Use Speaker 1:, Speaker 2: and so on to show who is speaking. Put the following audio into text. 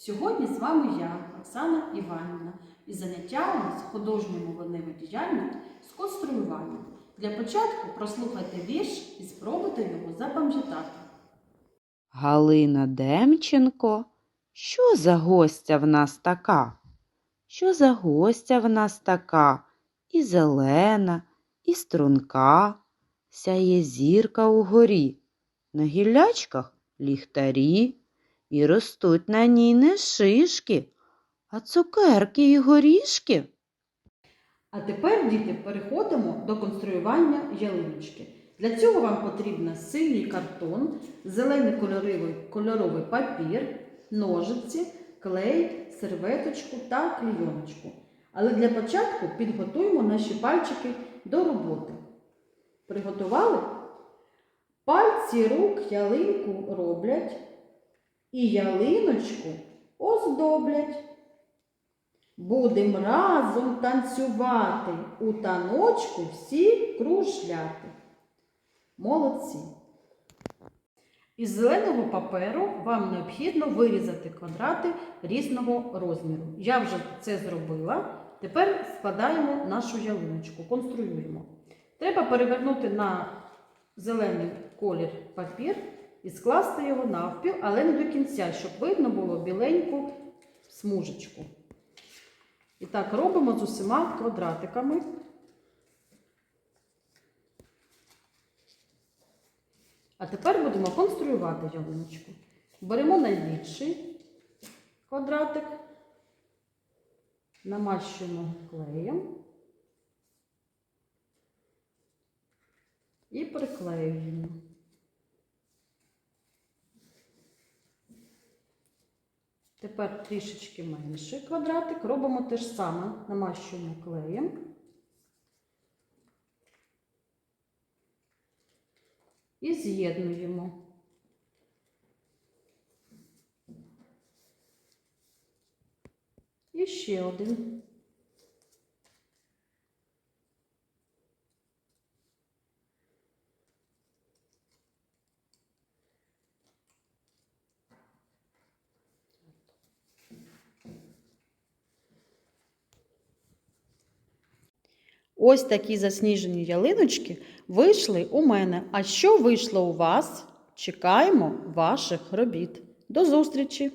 Speaker 1: Сьогодні з вами я, Оксана Іванівна, і заняття у нас художньо мовленева діяльність з конструювання. Для початку прослухайте вірш і спробуйте його запам'ятати.
Speaker 2: Галина Демченко, що за гостя в нас така? Що за гостя в нас така? І зелена, і струнка, сяє зірка угорі, на гіллячках ліхтарі, і ростуть на ній не шишки, а цукерки і горішки.
Speaker 1: А тепер, діти, переходимо до конструювання ялиночки. Для цього вам потрібен синій картон, зелений кольоровий, кольоровий папір, ножиці, клей, серветочку та клейоночку. Але для початку підготуємо наші пальчики до роботи. Приготували? Пальці рук ялинку роблять і ялиночку оздоблять. Будем разом танцювати, у таночку всі кружляти. Молодці! Із зеленого паперу вам необхідно вирізати квадрати різного розміру. Я вже це зробила. Тепер складаємо нашу ялиночку, конструюємо. Треба перевернути на зелений колір папір і скласти його навпіл, але не до кінця, щоб видно було біленьку смужечку. І так робимо з усіма квадратиками. А тепер будемо конструювати ялиночку. Беремо найбільший квадратик, намащуємо клеєм і приклеюємо. Тепер трішечки менший квадратик. Робимо те ж саме, намащуємо клеєм. І з'єднуємо. І ще один. Ось такі засніжені ялиночки вийшли у мене. А що вийшло у вас? Чекаємо ваших робіт. До зустрічі!